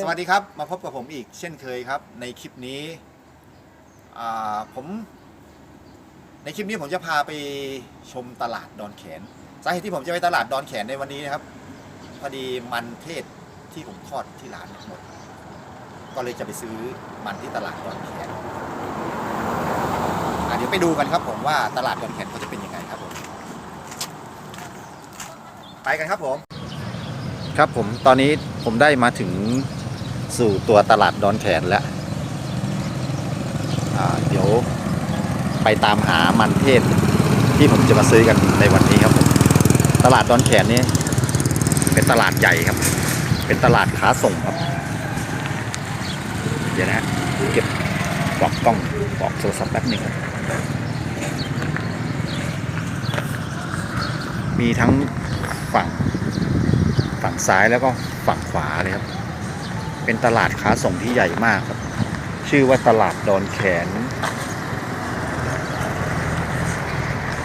สวัสดีครับ มาพบกับผมอีกเช่นเคยครับ ในคลิปนี้ผม ในคลิปนี้ผมจะพาไปชมตลาดดอนแขนสาเหตุที่ผมจะไปตลาดดอนแขนในวันนี้นะครับ พอดีมันเทศที่ผมทอดที่ร้านหมด ก็เลยจะไปซื้อมันที่ตลาดดอนแขนเดี๋ยวไปดูกันครับผมว่าตลาดดอนแขนเขาจะเป็นยังไงครับผมไปกันครับผม ครับผมตอนนี้ผมได้มาถึงสู่ตัวตลาดดอนแขนแล้วเดี๋ยวไปตามหามันเทศที่ผมจะมาซื้อกันในวันนี้ครับผมตลาดดอนแขนนี้เป็นตลาดใหญ่ครับ เป็นตลาดค้าส่งครับ เดี๋ยวนะฮะเก็บปลอกกล้องปลอกโทรศัพท์แป๊บหนึ่งครับมีทั้งฝั่ง งซ้ายแล้วก็ฝั่งขวาเลยครับ เป็นตลาดค้าส่งที่ใหญ่มากครับ ชื่อว่าตลาดดอนแขน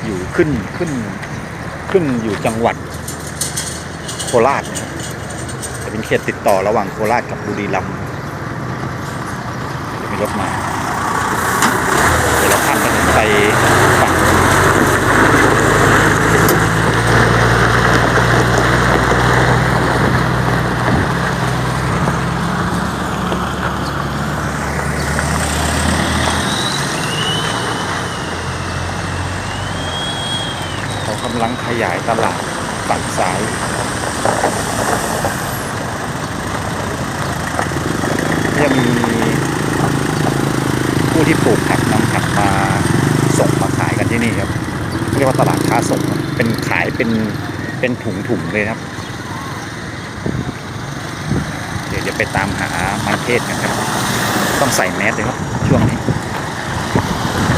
อยู่ขึ้นขึ้นขึ้นอยู่จังหวัดโคราชนะครับจะเป็นเขตติดต่อระหว่างโคราชกับบุรีรัมย์จะมีรถมาเดี๋ยวเราข้ามถนนไปฝั่ง เขากำลังขยาย ตลาดฝั่งซ้ายยังมีผู้ที่ปลูกผักนำผักมาส่งมาขายกันที่นี่ครับเรียกว่าตลาดค้าส่งเป็นขายเป็นเป็นถุงถุงเลยครับ เดี๋ยวจะไปตามหามันเทศกันครับ ต้องใส่แมสเลยครับ ช่วงนี้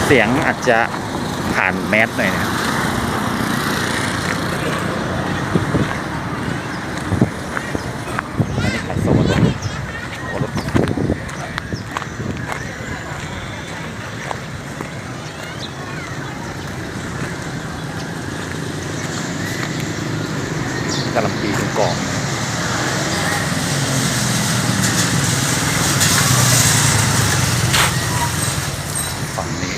เสียงอาจจะผ่านแมสหน่อยนะครับ อันนี้ขายส่งมาตัวหัวรถ กะหล่ำปีเป็นกองฝั่งนี้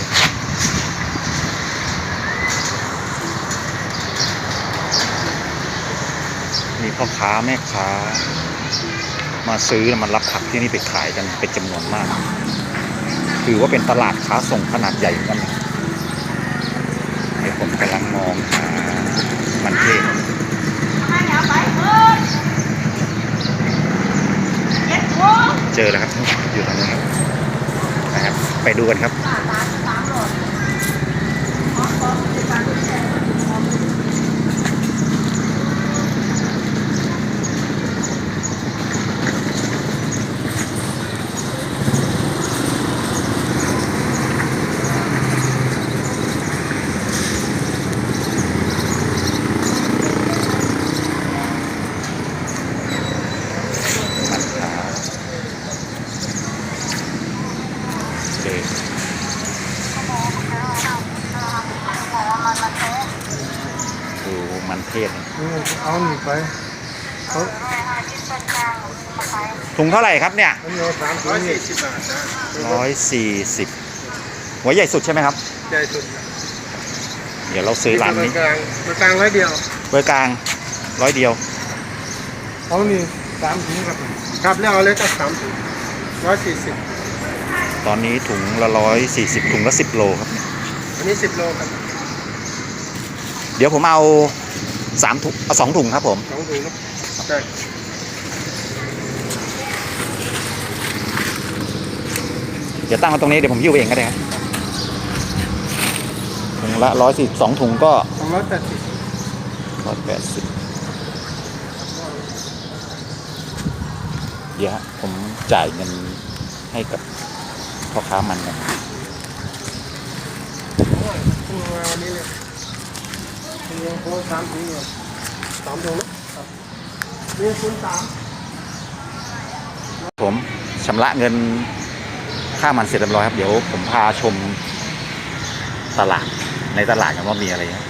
มีพ่อค้าแม่ค้า มาซื้อแล้วมารับผักที่นี่ไปขายกันเป็นจำนวนมาก ถือว่าเป็นตลาดค้าส่งขนาดใหญ่มือนกันเดี๋ยวผมกำลังมองหามันเทศ เจอแล้วครับ อยู่ตรงนี้ครับนะครับ ไปดูกันครับ มันขาวเจอดูมัน เทศอืมเอาหนีไปเขาถุงเท่าไหร่ครับเนี่ยอันนี้เอาสามถุงนี่สิบบาทนะร้อยสี่สิบหัวใหญ่สุดใช่ไหมครับ ใหญ่สุดเดี๋ยวเราซื้อร้านนี้ กลางกลางร้อยเดียวเบอร์กลางร้อยเดียว เอานี่สามถุงครับครับแล้วเอาเลยก็สามถุงร้อยสี่สิบตอนนี้ถุงละร้อยสี่สิบถุงละสิบโลครับ อันนี้สิบโลครับ เดี๋ยวผมเอา สามถุงเอาสองถุงครับผมสองถุงนะใช่เดี๋ยวตั้งไว้ตรงนี้เดี๋ยวผมยิ้วเองก็ได้ครับถุงละร้อยสี่สองถุงก็สองร้อยแปดสิบร้อยแปดสิบเดี๋ยวฮะผมจ่ายเงินให้กับพ่อค้ามันนะถุงมาวันนี้เลย ถุงละโค้สามถุงเลยสามถุงนะครับนี่ศูนย์สามผมชำระเงินค่ามันเสร็จเรียบร้อยครับ เดี๋ยวผมพาชมตลาดในตลาดกันว่ามีอะไรนะ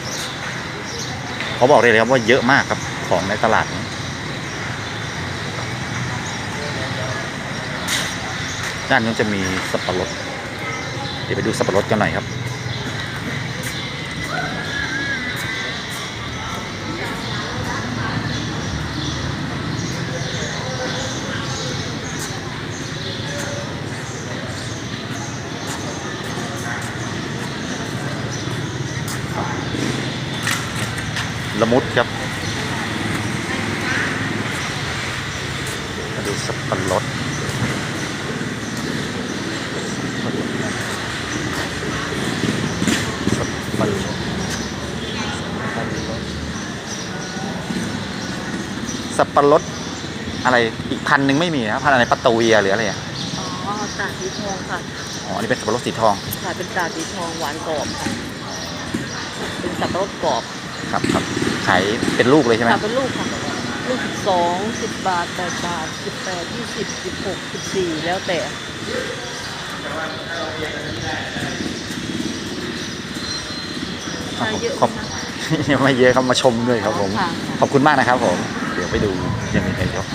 เขาบอกเลยครับว่าเยอะมากครับของในตลาดนี้ด้านนู้นจะมีสับปะรด เดี๋ยวไปดูสับปะรดกันหน่อยครับ มุดครับมาดูสับปะรดสับปะรดสับปะรดอะไรอีกพันหนึ่งไม่มีนะพันอะไรปัตตเวียหรืออะไรอะอ๋อตาดสีทองค่ะอ๋ออันนี้เป็นสับปะรดสีทองขายเป็นตาดสีทองหวานกรอบค่ะเป็นสับปะรดกรอบครับครับ ขายเป็นลูกเลยใช่ไหมค่ะเป็นลูกค่ะ ลูกสิบสองสิบบาทแปดบาทสิบแปดยี่สิบสิบหกสิบสี่แล้วแต่ครับผมเยอะขอบยังไม่เยอะครับมาชมด้วยครับผม ค่ะ ขอบคุณมากนะครับผม เดี๋ยวไปดูยังมีใครครับ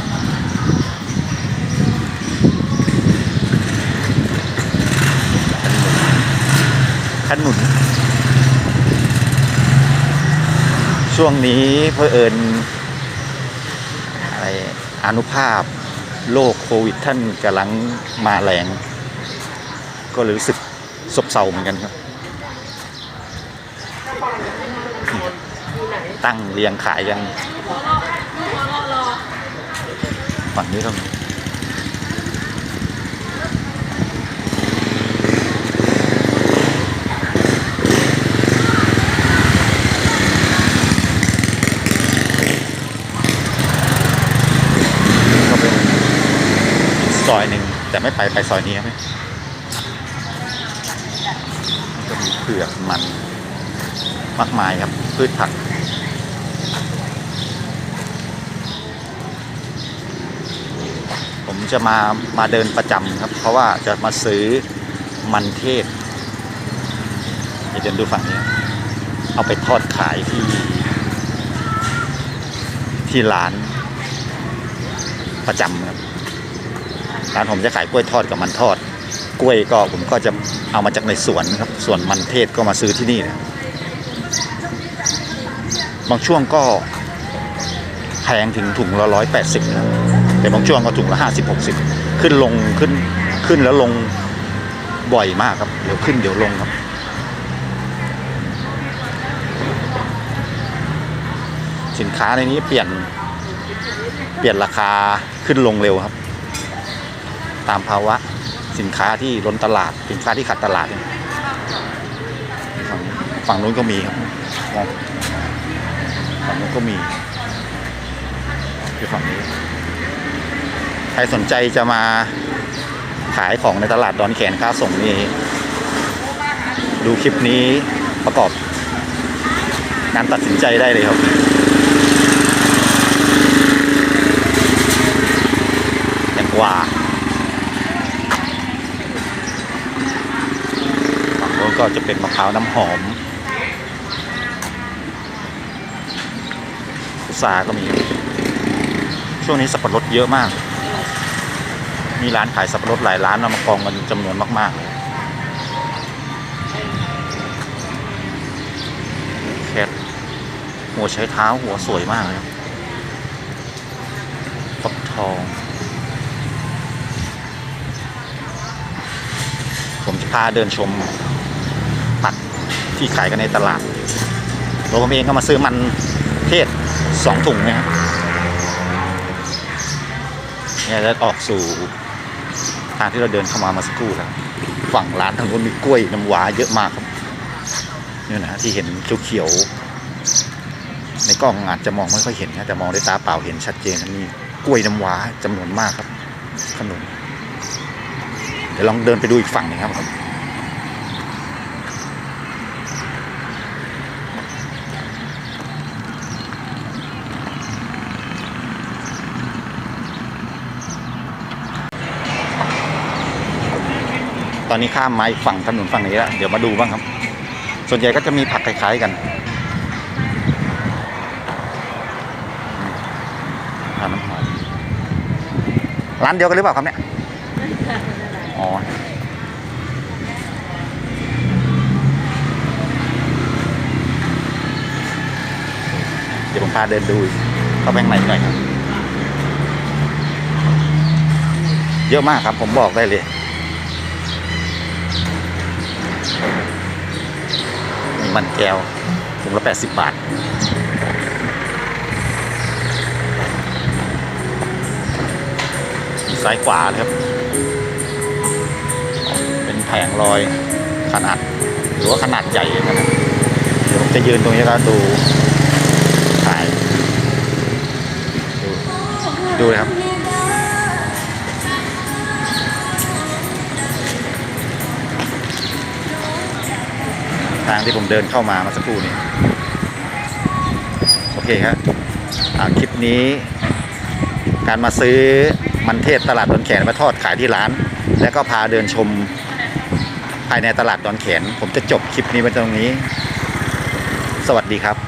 ขนุน ช่วงนี้เพื่อเอิญอะไรอนุภาพโรคโควิดท่านกำลังมาแรง ก็รู้สึกซบเซาเหมือนกันครับ ตั้งเรียงขายกัน ฝั่งนี้ก็มี ซอยหนึ่งแต่ไม่ไปไปซอยนี้ไหมก็มีเผือกมันมากมายครับ พืชผักผมจะมามาเดินประจำครับ เพราะว่าจะมาซื้อมันเทศเดี๋ยวเดินดูฝั่งนี้ เอาไปทอดขายที่ ที่ร้านประจำครับ ร้านผมจะขายกล้วยทอดกับมันทอด กล้วยก็ผมก็จะเอามาจากในสวนครับส่วนมันเทศก็มาซื้อที่นี่นะบางช่วงก็แพงถึงถุงละร้อยแปดสิบนะแต่บางช่วงก็ถุงละห้าสิบหกสิบขึ้นลงขึ้นขึ้นแล้วลงบ่อยมากครับ เดี๋ยวขึ้นเดี๋ยวลงครับ สินค้าในนี้เปลี่ยนเปลี่ยนราคาขึ้นลงเร็วครับ ตามภาวะสินค้าที่ล้นตลาด สินค้าที่ขาดตลาดเนี่ยฝั่งฝั่งนู้นก็มีครับฝั่งนู้นก็มีที่ฝั่งนี้ใครสนใจจะมาขายของในตลาดดอนแขนค่าส่งนี่ดูคลิปนี้ประกอบการตัดสินใจได้เลยครับแตงกวาฝั่งโน้น ก็จะเป็นมะพร้าวน้ำหอมพุทราก็มี ช่วงนี้สับปะรดเยอะมาก มีร้านขายสับปะรดหลายร้านมากองกันจำนวนมากๆเลยแคทหัวใช้เท้าหัวสวยมากเลยครับฟักทอง ผมจะพาเดินชม ที่ขายกันในตลาดตัวผมเองก็มาซื้อมันเทศสองถุงนะครับเนี่ยจะออกสู่ทางที่เราเดินเข้ามามาสักครู่แล้วฝั่งร้านทางนู้นมีกล้วยน้ำว้าเยอะมากครับนี่นะที่เห็นเขียวๆในกล้องอาจจะมองไม่ค่อยเห็นนะแต่มองด้วยตาเปล่าเห็นชัดเจนนี่กล้วยน้ำว้าจำนวนมากครับขนมเดี๋ยวลองเดินไปดูอีกฝั่งหนึงครับ ตอนนี้ข้ามมาอีกฝั่งถนนฝั่งนี้แล้วเดี๋ยวมาดูบ้างครับ ส่วนใหญ่ก็จะมีผักคล้ายๆกันร้านน้ำหอมร้านเดียวกันหรือเปล่าครับเนี่ยอ๋อเดี๋ยวผมพาเดินดูเข้าไปข้างในหน่อยครับ เยอะมากครับผมบอกได้เลย มันแก้วถุงละ 80 บาท ซ้ายขวาครับ เป็นแผงลอยขนาด หรือว่าขนาดใหญ่นะครับเดี๋ยวผมจะยืนตรงนี้แล้วดูถ่าย ดูดูครับางที่ผมเดินเข้ามาเมื่อสักครู่นี้ โอเคครับคลิปนี้ การมาซื้อมันเทศตลาดดอนแขนมาทอดขายที่ร้าน แล้วก็พาเดินชมภายในตลาดดอนแขน ผมจะจบคลิปนี้ไว้ตรงนี้ สวัสดีครับ